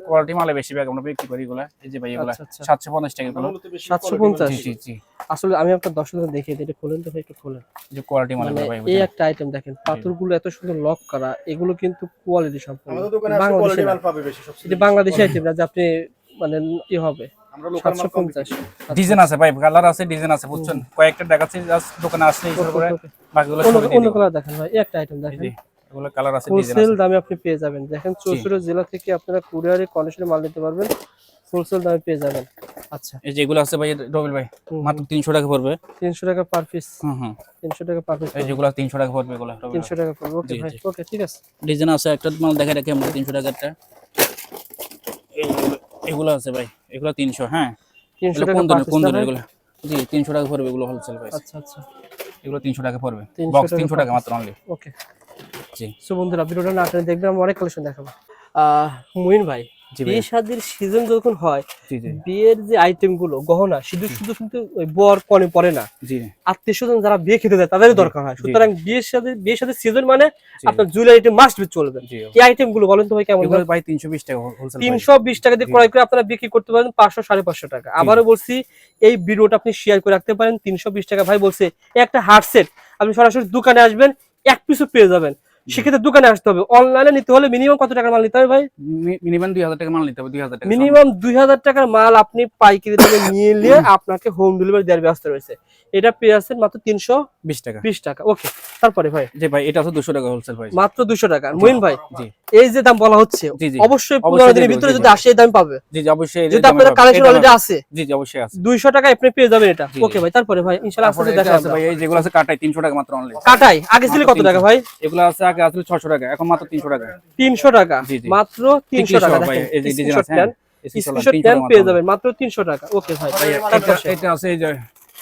কোয়ালিটি মালে বেশি ব্যাগ আমরা বিক্রি করি এগুলো। এই যে ভাই এগুলো আচ্ছা, আচ্ছা। টাকা এগুলো। মূলত বেশি সাতশো quality পঞ্চাশ। জি জি আসলে আমি আপনার দর্শকদের দেখিয়ে দিই এটা খোলেন তো ভাই একটু খোলেন। যে কোয়ালিটি মালে মানে ভাই এই একটা আইটেম দেখেন পাথরগুলো এত সুন্দর লক করা এগুলো কিন্তু কোয়ালিটি সম্পূর্ণ। আমাদের দোকানে আসলে কোয়ালিটি মাল পাবে বেশি সবচেয়ে এটা বাংলাদেশি আইটেম না যে আপনি মানে ই হবে ডিজাইন আছে ভাই কালার আছে ডিজাইন আছে বুঝছেন? কয়েকটা দেখাচ্ছি জাস্ট দোকানে আসলে বাকিগুলো অন্য। কালার দেখেন ভাই একটা আইটেম দেখেন। জি এগুলো কালার আছে হোলসেল দামে আপনি পেয়ে যাবেন। দেখেন চৌষট্টি জেলা থেকে আপনারা কুরিয়ারে কন্ডিশনে মাল নিতে পারবেন। হোলসেল দামে পেয়ে যাবেন। আচ্ছা। এই যেগুলো আছে ভাই রবিল ভাই মাত্র তিনশো টাকা পড়বে। তিনশো টাকা পার পিস হুম হুম। তিনশো টাকা পার পিস এই যেগুলো তিনশো টাকা পড়বে এগুলো তিনশো টাকা পড়বে। ওকে ভাই ওকে ঠিক আছে। ডিজাইন আছে একটা মাল দেখা রাখি আমরা তিনশো টাকারটা এইগুলো এগুলো আছে ভাই এগুলো তিনশো হ্যাঁ। তিনশো এগুলো টাকা কোন ধরনের এগুলো? জি তিনশো টাকা পড়বে এগুলো হোলসেল প্রাইস আচ্ছা আচ্ছা। এগুলো তিনশো টাকা পড়বে। 300 বক্স টাকা তিনশো per টাকা মাত্র অনলি ওকে জি। সো বন্ধুরা ভিডিওটা না আপনারা দেখবেন আমরা অনেক কালেকশন দেখাবো। মুইন ভাই বিয়ে শাদির সিজন যখন হয় বিয়ের যে আইটেমগুলো গহনা শুধু শুধু কিন্তু বর কনে পড়ে না। আত্মীয় স্বজন যারা বিয়ে খেতে যায় তাদেরই দরকার হয়। সুতরাং বিয়ের সাথে বিয়ের সাথে সিজন মানে আপনার জুয়েলারি আইটেম মাস্ট চলবে এই আইটেমগুলো বলেন তো ভাই কেমন? ভাই তিনশো বিশ টাকা তিনশো বিশ টাকা দিয়ে ক্রয় করে আপনারা বিক্রি করতে পারেন পাঁচশো সাড়ে পাঁচশো টাকা। আবারও বলছি এই ভিডিওটা আপনি শেয়ার করে রাখতে পারেন। তিনশো বিশ টাকা ভাই বলছে একটা হার্ড সেট আপনি সরাসরি দোকানে আসবেন এক পিসও পেয়ে যাবেন। সেক্ষেত্রে দোকানে আসতে হবে। অনলাইনে নিতে হলে মিনিমাম কত টাকার মাল নিতে হবে ভাই? মিনিমাম দুই হাজার মাল নিতে হবে দুই হাজার টাকা মিনিমাম দুই হাজার টাকার মাল আপনি পাইকারি দামে নিয়ে আপনাকে হোম ডেলিভারি দেওয়ার ব্যবস্থা রয়েছে। এটা পেয়ে মাত্র তিনশো বিশ টাকা। বিশ টাকা। ওকে তারপরে ভাই। ভাই এটা দুশো টাকা হোলসেল প্রাইস মাত্র দুশো টাকা। মহিন ভাই জি। এই যে দাম বলা হচ্ছে। অবশ্যই পনেরো দিনের ভিতরে যদি আসে এই দাম পাবে। জি জি অবশ্যই যদি পাবে। কালেকশন অলরেডি আছে জি জি অবশ্যই আছে। দুইশো টাকা আপনি পেয়ে যাবেন এটা। ওকে ভাই তারপরে ভাই দেখা আছে ভাই এই যেগুলো আছে কাটাই তিনশো টাকা মাত্র অনলি কাটাই আগে ছিল কত টাকা ভাই? এগুলো আছে আগে আসলে ছশো টাকা এখন মাত্র তিনশো টাকা। তিনশো টাকা। মাত্র তিনশো টাকা। এই যে ডিজাইন স্ক্রিনশট আছে হ্যাঁ? নেন স্ক্রিনশট স্ক্রিনশট 300 নেন টাকা পেয়ে যাবেন মাত্র তিনশো টাকা। ওকে ভাই এটা আছে এই যে।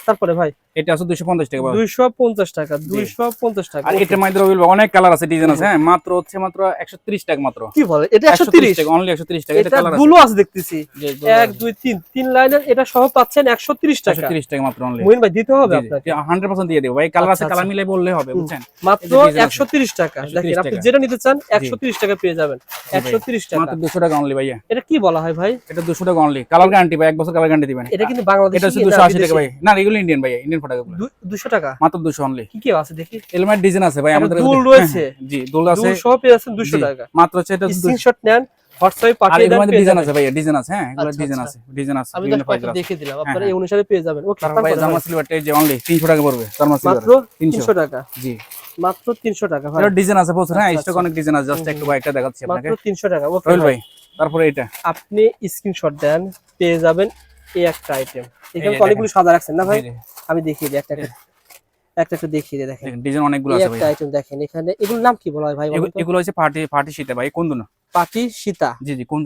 তারপরে ভাই? এটা আছে দুশো পঞ্চাশ টাকা ভাই। দুইশো পঞ্চাশ টাকা দুইশো পঞ্চাশ টাকা আর মধ্যে অনেক কালার আছে ডিজাইন আছে হ্যাঁ মাত্র হচ্ছে মাত্র একশো ত্রিশ টাকা মাত্র। কি বলে? এটা একশো একশো তিরিশ টাকা অনলি একশো ত্রিশ টাকা এটা এটা কালার আছে। দুলো আছে দেখতেছি। যে এক দুই তিন তিন লাইনের এটা সহ পাচ্ছেন একশো তিরিশ একশো টাকা ত্রিশ টাকা মাত্র অনলি মহিন ভাই দিতে হবে আপনাকে। হান্ড্রেড পার্সেন্ট দিয়ে দেবো ভাই কালার আচ্ছা, আছে কালার আচ্ছা। মিলে বললে হবে বুঝছেন? মাত্র এই যে design আছে। একশো তিরিশ টাকা। দেখেন আপনি যেটা নিতে চান একশো তিরিশ টাকা পেয়ে যাবেন। ভাই। একশো তিরিশ টাকা। মাত্র দুশো টাকা অনলি ভাইয়া। এটা কি বলা হয় ভাই? এটা দুশো টাকা অনলি কালার গ্যারান্টি ভাই এক বছর কালার গ্যারান্টি দিবেন। এটা কিন্তু বাংলাদেশ এটা হচ্ছে দুশো আশি টাকা ভাই। না এগুলো ইন্ডিয়ান ভাই ইন্ডিয়ান টাকা মাত্র দুশো অনলি কি কি আছে দেখি? এলমেট ডিজাইন আছে ভাই আমাদের দুল রয়েছে। হ্যাঁ, জি দুল আছে। দুশো পেয়ে যাচ্ছেন দুশো টাকা। মাত্র হচ্ছে এটা স্ক্রিনশট নেন হোয়াটসঅ্যাপে পাঠিয়ে দেন ডিজাইন আছে ভাই ডিজাইন আছে হ্যাঁ এগুলো ডিজাইন আচ্ছা। আছে ডিজাইন আছে আমি বিভিন্ন জাস্ট প্রাইস কয়েকটা আছে। দেখিয়ে দিলাম আপনারা। এই অনুসারে পেয়ে যাবেন। ওকে ভাই জামা সিলভারটা যে অনলি তিনশো টাকা পড়বে জামা সিলভার তিনশো। তিনশো টাকা। জি। মাত্র তিনশো টাকা ভাই। ডিজাইন আছে প্রচুর হ্যাঁ আচ্ছা, স্টক অনেক ডিজাইন আছে জাস্ট একটু কয়েকটা দেখাচ্ছি আপনাকে। মাত্র টাকা ওকে ভাই। তারপরে এটা আপনি স্ক্রিনশট দেন পেয়ে যাবেন এই একটা আইটেম এখানে অনেকগুলো সাদা রাখছেন না ভাই। আমি দেখিয়ে দিই একটা একটা। একটা একটা দেখিয়ে দেখেন। ডিজাইন অনেকগুলো আছে একটা ভাই। আইটেম দেখেন এখানে এগুলোর নাম কি বলা হয় ভাই? এগুলো- হচ্ছে পার্টি পার্টি শীতে ভাই কোন দুন পাটি সীতা। জি জি কোন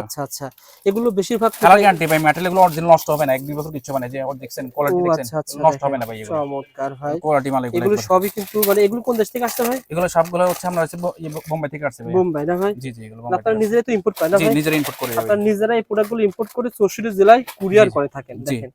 আচ্ছা আচ্ছা। এগুলো বেশিরভাগ কালার গ্যারান্টি ভাই অরিজিনাল নষ্ট হবে না এক দুই বছর কিচ্ছু হবে না যে ওর দেখছেন কোয়ালিটি দেখছেন আচ্ছা, আচ্ছা, নষ্ট হবে না ভাই এগুলো। চমৎকার ভাই। কোয়ালিটি মাল এগুলো এগুলো সবই কিন্তু মানে এগুলো কোন দেশ থেকে আসছে ভাই? এগুলো সবগুলো হচ্ছে আমরা হচ্ছে ইয়ে বোম্বাই থেকে আসছে ভাই। বোম্বাই না ভাই? জি জি এগুলো বোম্বাই আপনারা নিজেরাই তো ইম্পোর্ট করেন না আসছে। জি ভাই? নিজেরা ইম্পোর্ট করে আপনারা নিজেরা এই প্রোডাক্টগুলো ইম্পোর্ট করে চৌষট্টি জেলায় কুরিয়ার করে থাকেন দেখেন।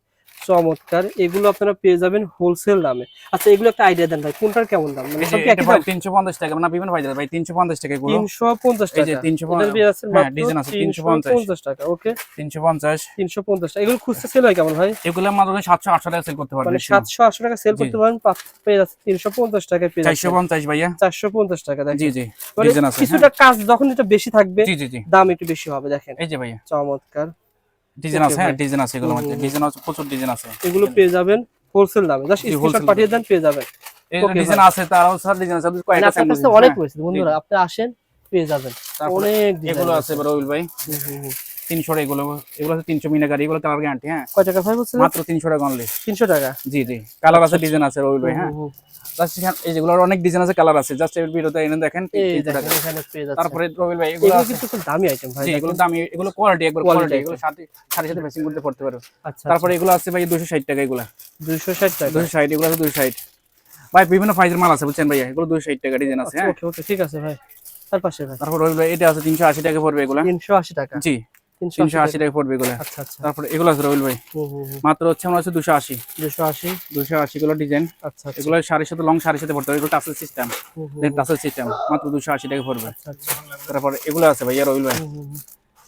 চমৎকার। এগুলো আপনারা পেয়ে যাবেন হোলসেল দামে। আচ্ছা এগুলো একটা আইডিয়া দেন ভাই কোনটার কেমন দাম? মানে সব কি একই দাম? তিনশো পঞ্চাশ টাকা না বিভিন্ন ভাই ভাই তিনশো পঞ্চাশ টাকা এগুলো। তিনশো পঞ্চাশ এই যে 350 এটার পেয়ে হ্যাঁ, ডিজাইন আছে 350 350 টাকা ওকে? তিনশো পঞ্চাশ। তিনশো পঞ্চাশ টাকা। এগুলো খুচরা সেল হয় কেমন ভাই? এগুলো মাত্র সাতশো আটশো টাকা সেল করতে পারবেন মানে সাতশো আটশো টাকা সেল করতে পারেন পাঁচ- পেয়ে যাচ্ছে তিনশো পঞ্চাশ টাকায় পেয়ে চারশো যাচ্ছে পঞ্চাশ ভাইয়া। চারশো পঞ্চাশ টাকা দেখেন। জি জি মানে ডিজাইন আছে হ্যাঁ। কিছুটা কাজ যখন এটা বেশি থাকবে জি জি জি। দাম একটু বেশি হবে দেখেন। এই যে ভাইয়া। চমৎকার। ডিজাইন আছে হ্যাঁ ডিজাইন আছে এগুলো মধ্যে। ডিজাইন আছে প্রচুর ডিজাইন আছে। এগুলো পেয়ে যাবেন হোলসেল দামে। জাস্ট স্ক্রিনশট পাঠিয়ে দেন পেয়ে যাবেন। এই ডিজাইন আছে তারও স্যার ডিজাইন আছে কয়টা আছে কয়েকটা sample কাছে অনেক হ্যাঁ। রয়েছে বন্ধুরা আপনি আসেন পেয়ে যাবেন। অনেক এগুলো আছে রবিল ভাই। তিনশো এগুলো এগুলো আছে তিনশো মিনা গাড়ি এগুলো কালার গ্যারান্টি হ্যাঁ। কয় টাকা ভাই বলছেন মাত্র তিনশো টাকা অনলি তিনশো টাকা? জি জি। কালার আছে ডিজাইন আছে ভাই হ্যাঁ। জাস্ট এই যেগুলোর অনেক ডিজাইন আছে কালার আছে। জাস্ট এর ভিডিওতে এনে দেখেন 300 টাকা। তারপরে রবিল ভাই এগুলো কিন্তু খুব দামি আইটেম ভাই এগুলো দামি এগুলো কোয়ালিটি একবার কোয়ালিটি এগুলো সাথে সাথে সাথে ম্যাচিং করতে পড়তে পারো। আচ্ছা তারপরে এগুলো আছে ভাই দুশো ষাট টাকা এগুলো। দুইশো ষাট টাকা। দুশো ষাট এগুলো আছে দুশো ষাট। ভাই বিভিন্ন প্রাইজের মাল আছে বুঝছেন ভাইয়া? এগুলো দুশো ষাট টাকা ডিজাইন আছে হ্যাঁ। ওকে ওকে ঠিক আছে ভাই। তার পাশে ভাই। তারপর রবিল ভাই এটা আছে তিনশো আশি টাকা পড়বে এগুলো। তিনশো আশি টাকা। জি। তিনশো আশি টাকা। পড়বে এগুলো। আচ্ছা আচ্ছা। তারপরে এগুলো আছে রবিল ভাই। মাত্র হচ্ছে আমরা হচ্ছে দুশো আশি। দুশো আশি? দুশো আশি গুলো ডিজাইন। আচ্ছা আচ্ছা। এগুলো শাড়ির সাথে লং শাড়ির সাথে পড়তে হবে। এগুলো টাসেল সিস্টেম টাসেল সিস্টেম মাত্র দুশো আশি টাকা পড়বে। আচ্ছা আচ্ছা। তারপর এগুলো আছে ভাইয়া রবিল ভাই।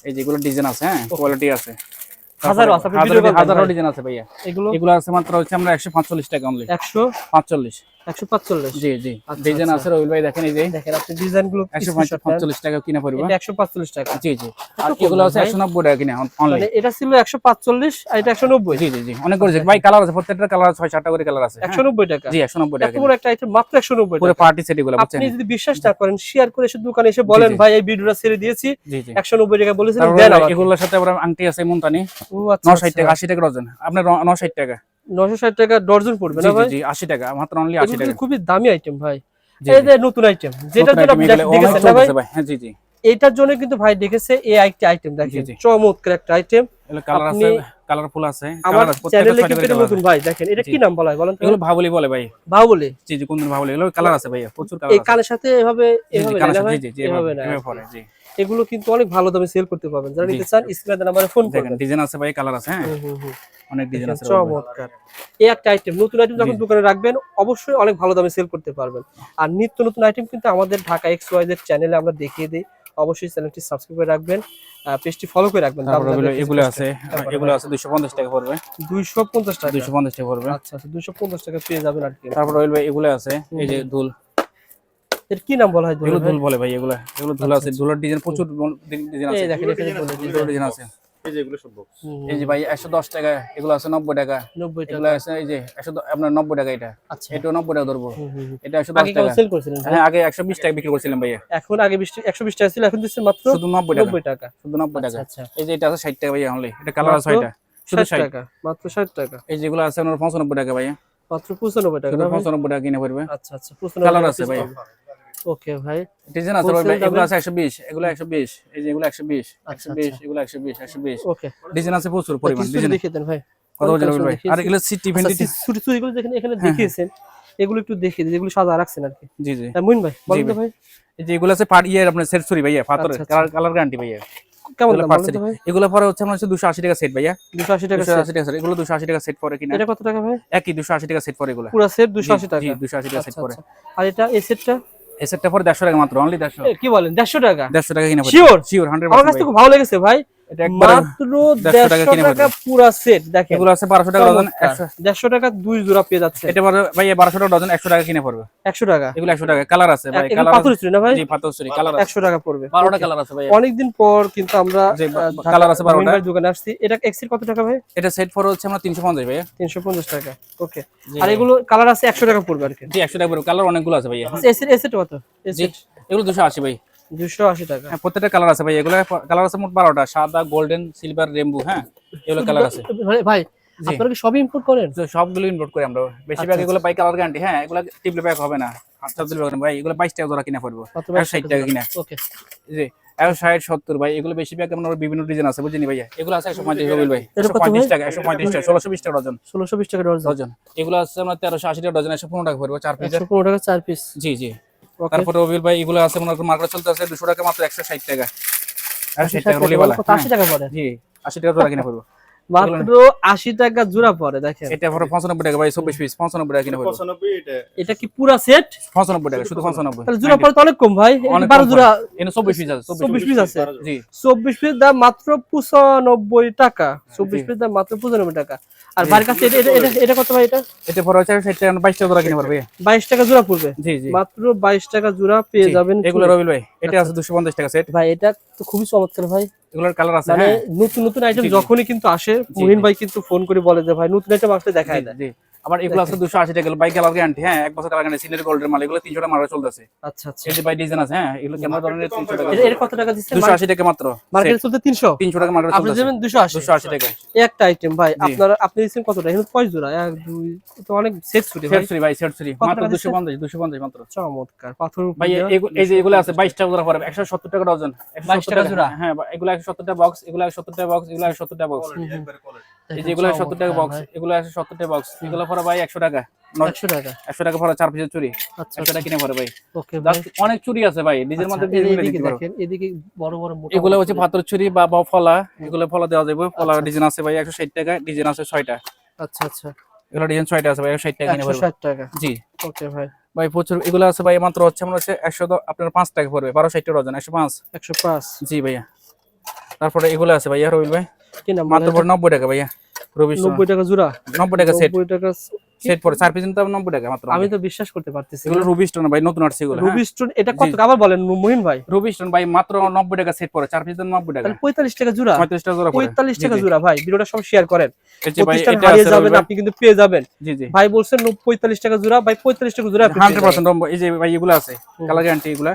এই যেগুলো ডিজাইন আছে হ্যাঁ কোয়ালিটি আছে। হাজারো আছে, হাজারো। ডিজাইন আছে ভাইয়া। এগুলো? এগুলো আছে মাত্র হচ্ছে আমরা একশো পাঁচচল্লিশ টাকা অনলি একশো? পাঁচচল্লিশ একশো পাঁচচল্লিশ। জি জি। আচ্ছা, ডিজাইন আচ্ছা। আছে রবিল ভাই দেখেন এই যে। দেখেন আপনি ডিজাইনগুলো একশো screenshot নেন। পাঁচচল্লিশ টাকা কিনে পড়বে। এটা একশো পাঁচচল্লিশ টাকা। জি জি। আর এগুলো আছে ভাই? একশো নব্বই টাকা কিনে অনলি মানে এটা ছিল একশো পাঁচচল্লিশ আর এটা একশো নব্বই। জি জি জি। অনেক করে ভাই কালার আছে প্রত্যেকটা কালার আছে ছয় সাতটা করে কালার আছে একশো নব্বই টাকা। হ্যাঁ? জি টাকা একটা আইটেম মাত্র পুরো পার্টি সেট এগুলো আপনি যদি বিশ্বাস না করেন শেয়ার করে এসে দোকানে এসে বলেন ভাই এই ভিডিওটা ছেড়ে দিয়েছি জি জি। একশো নব্বই টাকা বলেছিলেন দেন এগুলোর সাথে আবার আংটি আছে মুনতানি। আচ্ছা টাকা আশি টাকা ডজন। আপনার ন ষাট টাকা। নশো ষাট টাকা ডর্জন পড়বে না ভাই? জি আশি টাকা মাত্র অনলি আশি এগুলো টাকা। কিন্তু খুবই দামি আইটেম ভাই। এই যে নতুন আইটেম আপনি দেখ- অনেক দেখেছেন না ভাই? হ্যাঁ জি জি। এটার জন্য কিন্তু ভাই দেখেছে এই একটা আইটেম দেখেন। চমৎকার একটা আইটেম কালার আছে কালারফুল আছে। আমার কালার চ্যানেলে কিন্তু এটা নতুন ভাই দেখেন। এটা কি নাম বলা হয় বলেন এগুলো ভাবলি বলে ভাই। বাহুবলি? জি জি কোন ভাবলি এগুলো কালার আছে ভাইয়া প্রচুর কালার এই আছে। সাথে এভাবে এভাবে না ভাই? জি জি এভাবে নেয় এভাবে জি। এগুলো কিন্তু অনেক ভালো দামে সেল করতে পারবেন। যারা নিতে চান স্ক্রিনে নাম্বারে ফোন করবেন। ডিজাইন আছে ভাই কালার আছে হ্যাঁ। অনেক ডিজাইন আছে চমৎকার। এই একটা আইটেম নতুন আইটেম যখন দোকানে রাখবেন অবশ্যই অনেক ভালো দামে সেল করতে পারবেন। আর নিত্য নতুন আইটেম কিন্তু আমাদের ঢাকা এক্স ওয়াই এর চ্যানেলে আমরা দেখিয়ে দিই। অবশ্যই চ্যানেলটি সাবস্ক্রাইব করে রাখবেন পেজটি ফলো করে রাখবেন। তারপর এগুলো আছে এগুলো আছে 250 টাকা পড়বে। দুইশো পঞ্চাশ টাকা। 250 টাকা পড়বে। আচ্ছা আচ্ছা দুইশো পঞ্চাশ টাকা পেয়ে যাবেন আর কি। তারপর রইল ভাই এগুলো আছে এই যে দুল। এর কি নাম বলা হয় এগুলো দুল বলে ভাই এগুলো এগুলো দুল আছে। দুলের ডিজাইন প্রচুর ডিজাইন আছে। এই দেখেন এখানে বলে ডিজাইন আছে। এই যে এগুলো সব বক্স এই যে ভাই 110 টাকা এগুলো আছে 90 টাকা। নব্বই এগুলো আছে এই যে 100 আপনার 90 টাকা এটা। আচ্ছা। এটা 90 টাকা ধরবো। এটা 110 কেমন টাকা। সেল করেছিলেন? হ্যাঁ আগে 120 টাকা বিক্রি করছিলাম ভাইয়া। এখন আগে বিশ একশো বিশ টাকা ছিল এখন দিচ্ছে মাত্র শুধু 90 টাকা। নব্বই টাকা। শুধু 90 টাকা। আচ্ছা এই যে এটা আছে 60 টাকা ভাইয়া অনলি এটা কালার আছে এটা শুধু 60 টাকা মাত্র ষাট টাকা। এই যেগুলো আছে আপনার 95 টাকা ভাইয়া। মাত্র পঁচানব্বই টাকা শুধু ভাই? 95 টাকা কিনে পড়বে আচ্ছা আচ্ছা কালার আছে ভাই ওকে ভাই। ডিজাইন আছে ভাই এগুলো? আছে 120 এগুলো 120 এই যে এগুলো 120 আচ্ছা, 120 এগুলো 120 120 ওকে। ডিজাইন আছে প্রচুর পরিমাণ ডিজাইন দেখিয়ে দেন ভাই। কত ভাই আর এগুলো সিটি আচ্ছা, ভেন্টি ছুটি ছুটিগুলো যেখানে এখানে হ্যাঁ, দেখিয়েছেন এগুলো একটু দেখিয়ে দিন যেগুলো সাজা রাখছেন আর কি। জি জি। মুইন ভাই বলেন তো ভাই। এই যে এগুলো আছে ইয়ার আপনার সেট ভাইয়া আচ্ছা, আচ্ছা। কালার কালার গ্যারান্টি ভাইয়া। কেমন এগুলো পার এগুলো হচ্ছে আমার হচ্ছে 280 টাকা সেট ভাইয়া। দুশো আশি টাকা 280 টাকা set, এগুলো 280 টাকা সেট পরে কিনা? এটা কত টাকা ভাই? একই 280 টাকা সেট পরে এগুলো। পুরো সেট দুশো আশি টাকা। জি 280 টাকা সেট আচ্ছা, পরে। আচ্ছা। আর এটা এই সেটটা এই সেটটা পরে 150 টাকা মাত্র অনলি 150 কি বলেন দেড়শো টাকা? 150 টাকা কিনা Sure? শিওর 100% আমার কাছে খুব ভালো লেগেছে ভাই। মাত্র 150 টাকা পুরা সেট দেখেন। এগুলো আছে 1200 টাকা ডজন 100 দেড়শো টাকা দুই জোড়া পেয়ে যাচ্ছে। এটা পরে ভাইয়া 1200 টাকা ডজন 100 টাকা কিনে পড়বে। একশো টাকা। এগুলো 100 টাকা। কালার আছে ভাই কালার পাথর না ভাই? জি পাথর কালার আছে। একশো টাকা পড়বে। 12টা কালার আছে ভাই। অনেকদিন পর কিন্তু আমরা কালার আছে 12টা। আমিন দোকানে আসছি। এটা কত টাকা ভাই? এটা সেট পরে হচ্ছে আমরা 350 ভাইয়া। তিনশো পঞ্চাশ টাকা। ওকে আর এগুলো কালার আছে একশো টাকা পড়বে আর কি। জি 100 টাকা পড়বে। কালার অনেকগুলো আছে এসেট কত? জি এগুলো 280 ভাই। দুশো আশি টাকা। হ্যাঁ প্রত্যেকটা কালার আছে ভাই। এগুলো কালার আছে মোট বারোটা। সাদা গোল্ডেন সিলভার রেমবু হ্যাঁ? এগুলো কালার আছে। ভাই- আপনারা কি সবই ইম্পোর্ট করেন? সবগুলো ইনভোট করি আমরা। বেশিরভাগ আচ্ছা, এগুলো পাই কালার গ্যারান্টি হ্যাঁ এগুলো টিপলে প্যাক হবে না। আচ্ছা দিলে হবে না। ভাই এগুলো বাইশ টাকা কিনা পড়ব। ষাট টাকা কিনা। ওকে। জি একশো ষাট সত্তর ভাই। এগুলো বেশিরভাগ আমরা বিভিন্ন ডিজাইন আছে বুঝিনি ভাইয়া? এগুলো আছে একশো পঁয়ত্রিশ রবিল ভাই। একশো পঁয়ত্রিশ? টাকা একশো পঁয়ত্রিশ টাকা ষোলোশো বিশ টাকা ডজন। ষোলোশো বিশ টাকা ডজন। এগুলো আছে আমরা তেরোশো আশি টাকা ডজন একশো পনেরো টাকা পড়ব চার একশো পনেরো টাকা চার পিস জি জি। তারপরে ওবিল ভাই এগুলো আছে মনে করেন মার্কেট চলতে আছে দুশো টাকা মাত্র একশো ষাট টাকা। একশো ষাট টাকা আশি টাকা পড়ে জি আশি টাকা জোড়া কিনা পড়ব মাত্র আশি টাকা জোড়া পড়ে দেখেন। এটা পরে পঁচানব্বই টাকা ভাই চব্বিশ পিস পঁচানব্বই টাকা কিনা পড়ব পঁচানব্বই এটা। এটা কি পুরা সেট? পঁচানব্বই টাকা শুধু পঁচানব্বই। তাহলে জোড়া পড়ে তো অনেক কম ভাই অনেক বারো কম জোড়া। এনে চব্বিশ পিস আছে চব্বিশ পিস। আছে। জি। চব্বিশ পিস দাম মাত্র পঁচানব্বই টাকা। চব্বিশ জি। পিস দাম মাত্র পঁচানব্বই টাকা। আর। ভাইয়ের কাছে এটা এটা- কত ভাই এটা? এটা পরে হচ্ছে ষাট টাকা বাইশ টাকা জোড়া কিনা পড়বে বাইশ টাকা জোড়া পড়বে? জি জি। মাত্র বাইশ টাকা জোড়া পেয়ে যাবেন এগুলো রবিল ভাই এটা আছে দুশো পঞ্চাশ টাকা সেট ভাই এটা তো খুবই চমৎকার ভাই। এগুলোর কালার আছে মানে হ্যাঁ। নতুন নতুন আইটেম। যখনই কিন্তু আসে মহিন ভাই কিন্তু ফোন করে বলে যে ভাই নতুন আইটেম আসলে দেখায় না। দেয় আবার এগুলো আছে দুশো আশি টাকা বাই কালার গ্যারান্টি হ্যাঁ এক বছর কালার গ্যারান্টি সিনের গোল্ডের মাল এগুলো তিনশো টাকা মারা চলতেছে। আচ্ছা আচ্ছা। এই যে বাই ডিজাইন আছে হ্যাঁ এগুলো কেমন ধরনের তিনশো টাকা এর কত টাকা দিচ্ছে? দুশো আশি টাকা মাত্র মার্কেটে চলতে তিনশো? তিনশো টাকা মার্কেট আপনি দেবেন দুশো আশি। দুশো আশি টাকা। একটা আইটেম ভাই। আপনারা আপনি দিচ্ছেন কতটা এখানে কয় জোড়া? এক দুই তো অনেক সেট ছুটি সেট ফ্রি ভাই সেট কত মাত্র দুশো পঞ্চাশ দুশো পঞ্চাশ মাত্র। চমৎকার পাথর ভাই এই যে এগুলো আছে বাইশ টাকা জোড়া পড়বে একশো সত্তর টাকা ডজন। 22 টাকা জোড়া? হ্যাঁ এগুলো একশো সত্তর টাকা বক্স এগুলো একশো সত্তর টাকা বক্স এগুলো একশো সত্তর টাকা বক্স এই সত্তর টাকা বক্স এগুলো সত্তর টাকা বক্স এগুলো পরে ভাই একশো টাকা। একশো টাকা। একশো টাকা পরে চার পিসের চুরি আচ্ছা একশো টাকা কিনে পরে ভাই। অনেক চুরি আছে ভাই। নিজের আচ্ছা, মধ্যে এদিকে বড় বড় এগুলো হচ্ছে। পাথর চুরি বা ফলা। এগুলো ফলা দেওয়া যাবে। ফলা আচ্ছা। ডিজাইন আছে ভাই একশো ষাট টাকা ডিজাইন আছে ছয়টা। আচ্ছা আচ্ছা। এগুলো ডিজাইন ছয়টা আছে ভাই একশো ষাট টাকা কিনে পড়বে টাকা। জি। ওকে ভাই। ভাই প্রচুর এগুলো আছে ভাই মাত্র হচ্ছে হচ্ছে একশো আপনার পাঁচ টাকা পড়বে বারো ষাট ডজন একশো পাঁচ। একশো পাঁচ। জি ভাইয়া। তারপরে এগুলো আছে ভাইয়া রবিল ভাই। কি নাম মাত্র পড়ে নব্বই টাকা ভাইয়া রবি নব্বই টাকা জোড়া? নব্বই টাকা সেট নব্বই টাকা সেট পড়ে চার তো নব্বই টাকা মাত্র আমি তো বিশ্বাস করতে পারতেছি এগুলো রুবি স্টোন ভাই নতুন আসছে এগুলো রুবি স্টোন এটা কত আবার বলেন মহিন ভাই। রুবি স্টোন ভাই মাত্র নব্বই টাকা সেট পড়ে চার পিস টাকা। তাহলে টাকা জোড়া? পঁয়ত্রিশ টাকা জোড়া পড়ে। পঁয়তাল্লিশ জি, টাকা জোড়া ভাই ভিডিওটা সব শেয়ার করেন। প্রতিষ্ঠান হারিয়ে যাবেন আপনি কিন্তু পেয়ে যাবেন। জি জি। ভাই বলছেন পঁয়তাল্লিশ টাকা জোড়া ভাই পঁয়তাল্লিশ টাকা জোড়া আপনি হান্ড্রেড পার্সেন্ট এই যে ভাই এগুলো আছে কালার গ্যারান্টি এগুলা।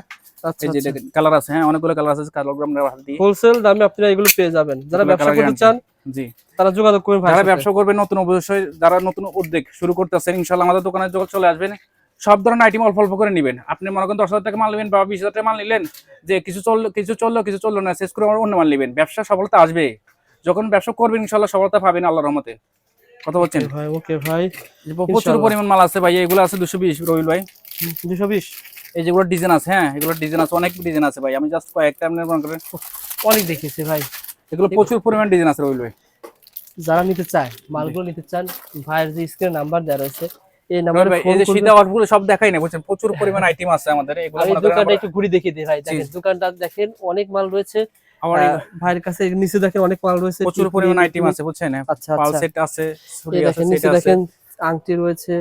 এই যে কালার আছে হ্যাঁ অনেকগুলো কালার আছে কালার আমরা হাত দিই হোলসেল দামে আপনারা এগুলো পেয়ে যাবেন। যারা ব্যবসা করতে চান জি। তারা যোগাযোগ করবেন যারা ব্যবসা করবে নতুন অবশ্যই যারা নতুন উদ্যোগ শুরু করতেছেন ইনশাল্লাহ আমাদের দোকানে যখন চলে আসবেন। সব ধরনের আইটেম অল্প অল্প করে নেবেন। আপনি মনে করেন দশ হাজার টাকা মাল নেবেন বা বিশ হাজার টাকা মাল নিলেন যে কিছু চলল কিছু চলল কিছু চলল না শেষ করে অন্য মাল নেবেন। ব্যবসা সফলতা আসবে। যখন ব্যবসা করবেন ইনশাল্লাহ সফলতা পাবেন আল্লাহর রহমতে। কথা বলছেন? ভাই ওকে ভাই প্রচুর পরিমাণ মাল আছে ভাই এগুলো আছে দুশো বিশ রবিল ভাই। দুশো বিশ? এই যেগুলো ডিজাইন আছে হ্যাঁ? এগুলো ডিজাইন আছে অনেক ডিজাইন আছে ভাই। আমি জাস্ট কয়েকটা আপনি মনে করেন অনেক দেখেছি ভাই। এগুলো প্রচুর পরিমাণ ডিজাইন আছে ভাই। যারা নিতে চায় মালগুলো নিতে চান ভাইয়ের যে স্ক্রিনে নাম্বার দেওয়া রয়েছে এই নাম্বারে ভাই এই যে করবেন সীতা সব দেখাই না বুঝছেন? প্রচুর পরিমাণ আইটেম আছে আমাদের এগুলো আমি দোকানটা একটু ঘুরে দেখিয়ে দিই ভাই দেখেন দোকানটা দেখেন অনেক মাল রয়েছে। আমার ভাইয়ের কাছে নিচে দেখেন অনেক মাল রয়েছে। প্রচুর পরিমাণ আইটেম আছে বুঝছেন? আচ্ছা আচ্ছা। সেট আছে ছুরি আছে সেট আছে। দেখেন আংটি রয়েছে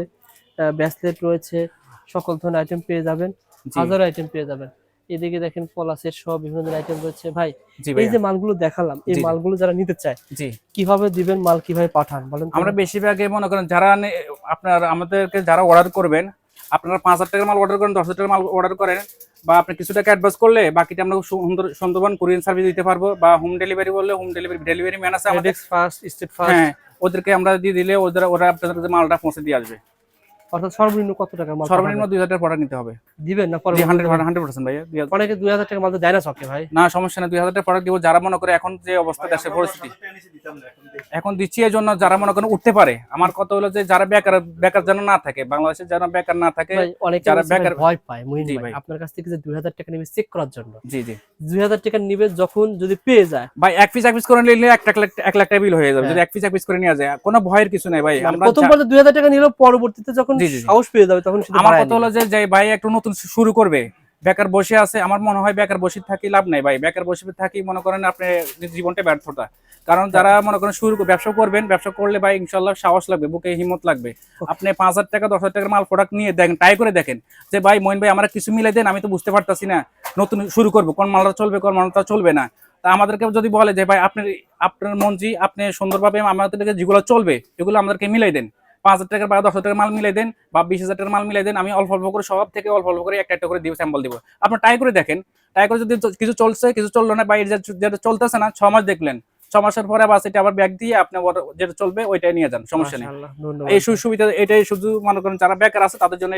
ব্যাসলেট রয়েছে। সকল ধরনের আইটেম পেয়ে যাবেন হাজার আইটেম পেয়ে যাবেন। এদিকে দেখেন পলাশের সব বিভিন্ন আইটেম রয়েছে। ভাই এই যে মালগুলো দেখালাম এই। মালগুলো যারা নিতে চায় জি। কীভাবে দিবেন মাল কীভাবে পাঠান বলেন? আমরা বেশিরভাগই মনে করেন যারা আপনার আমাদেরকে যারা অর্ডার করবেন আপনারা পাঁচ হাজার টাকার মাল অর্ডার করেন দশ হাজার টাকার মাল অর্ডার করেন বা আপনি কিছু টাকা অ্যাডভান্স করলে বাকিটা আমরা সুন্দর সুন্দরবন কোরিয়ান সার্ভিস দিতে পারব বা হোম ডেলিভারি বললে হোম ডেলিভারি ডেলিভারি ম্যান আছে আমাদের। ফার্স্ট স্টেট ফার্স্ট হ্যাঁ ওদেরকে আমরা দিয়ে দিলে ওদের ওরা আপনাদের মালটা পৌঁছে দিয়ে আসবে। অর্থাৎ সর্বনিম্ন কত টাকা মাল সর্বনিম্ন পাঠাবেন? দুই হাজার টাকা প্রোডাক্ট নিতে হবে। দিবেন না পরে হান্ড্রেড হান্ড্রেড পার্সেন্ট ভাইয়া দুই হাজার- অনেকে দুই হাজার টাকা মাল তো দেয় না চকে ভাই? না সমস্যা নেই দুই হাজার টাকা প্রোডাক্ট দিব যারা মনে করে এখন যে অবস্থা দেশের পরিস্থিতি। না, এখন দিচ্ছি এই জন্য যারা মনে করেন উঠতে পারে। আমার কথা হলো যে যারা বেকার বেকার যেন না থাকে বাংলাদেশে যারা বেকার না থাকে অনেকে যারা বেকার- ভয় পায় মুহিন ভাই। ভাই। আপনার কাছ থেকে যে দুই হাজার টাকা নেবে চেক করার জন্য। জি জি। দুই হাজার টাকা নিবে যখন যদি পেয়ে যায়। ভাই এক পিস এক পিস করে নিলে এক লাখ এক লাখ টাকা বিল হয়ে যাবে। হ্যাঁ। যদি এক পিস এক পিস করে নেওয়া যায় কোনো ভয়ের কিছু নেই ভাই। মানে আমরা প্রথম পর্যায়ে দুই হাজার টাকা নিলেও পরবর্তীতে যখন। সাহস পেয়ে যাবে তখন আমার কথা হলো যে ভাই একটু নতুন শুরু করবে। বেকার বসে আছে আমার মনে হয় বেকার বসে থাকি লাভ নাই ভাই। বেকার বসে থাকি মনে করেন আপনি জীবনটা ব্যর্থতা। কারণ যারা মনে করেন শুরু ব্যবসা করবেন ব্যবসা করলে ভাই ইনশাল্লাহ সাহস লাগবে বুকে হিম্মত লাগবে। আপনি পাঁচ হাজার টাকা দশ হাজার টাকার মাল প্রোডাক্ট নিয়ে দেখেন ট্রাই করে দেখেন যে ভাই মইন ভাই আমরা কিছু মিলাই দেন আমি তো বুঝতে পারতাছি না নতুন শুরু করব কোন মালটা চলবে কোন মালটা চলবে না। তা আমাদেরকে যদি বলে যে ভাই আপনার আপনার মঞ্জি আপনি সুন্দরভাবে আমাদেরকে যেগুলো চলবে এগুলো আমাদেরকে মিলাই দেন। পাঁচ হাজার টাকার বা দশ হাজার টাকার মাল মিলাই দেন বা বিশ হাজার টাকার মাল মিলাই দেন, আমি অল্প অল্প করে সব থেকে অল্প অল্প করে একটা একটা করে দিব স্যাম্পল দিব। আপনার ট্রাই করে দেখেন। ট্রাই করে যদি কিছু চলছে, কিছু চলল না, বা যেটা চলতেছে না ছ মাস দেখলেন। ছ মাসের পরে আবার সেটা আবার ব্যাগ দিয়ে আপনি যেটা চলবে ওইটাই নিয়ে যান সমস্যা নেই। এই সুবিধা এটাই শুধু মনে করেন যারা বেকার আছে তাদের জন্য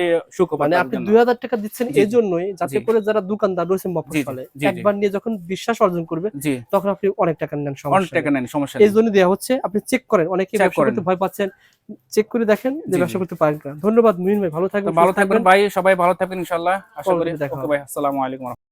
এই সুখবর মানে আপনি জন্য। দুই হাজার টাকা দিচ্ছেন এই জন্যই যাতে করে যারা দোকানদার রয়েছে মফস্বলে। একবার নিয়ে যখন বিশ্বাস অর্জন করবে তখন আপনি অনেক টাকা নেন অনেক টাকা নেন সমস্যা এই জন্য দেওয়া হচ্ছে আপনি চেক করেন অনেকে ব্যবসা করতে ভয় পাচ্ছেন চেক করে দেখেন যে। ব্যবসা করতে পারেন কিনা। ধন্যবাদ মুহিন ভাই ভালো থাকবেন ভালো থাকবেন। ভাই সবাই ভালো থাকবেন ইনশাল্লাহ আশা করি দেখা হবে। ভাই আসসালামু আলাইকুম।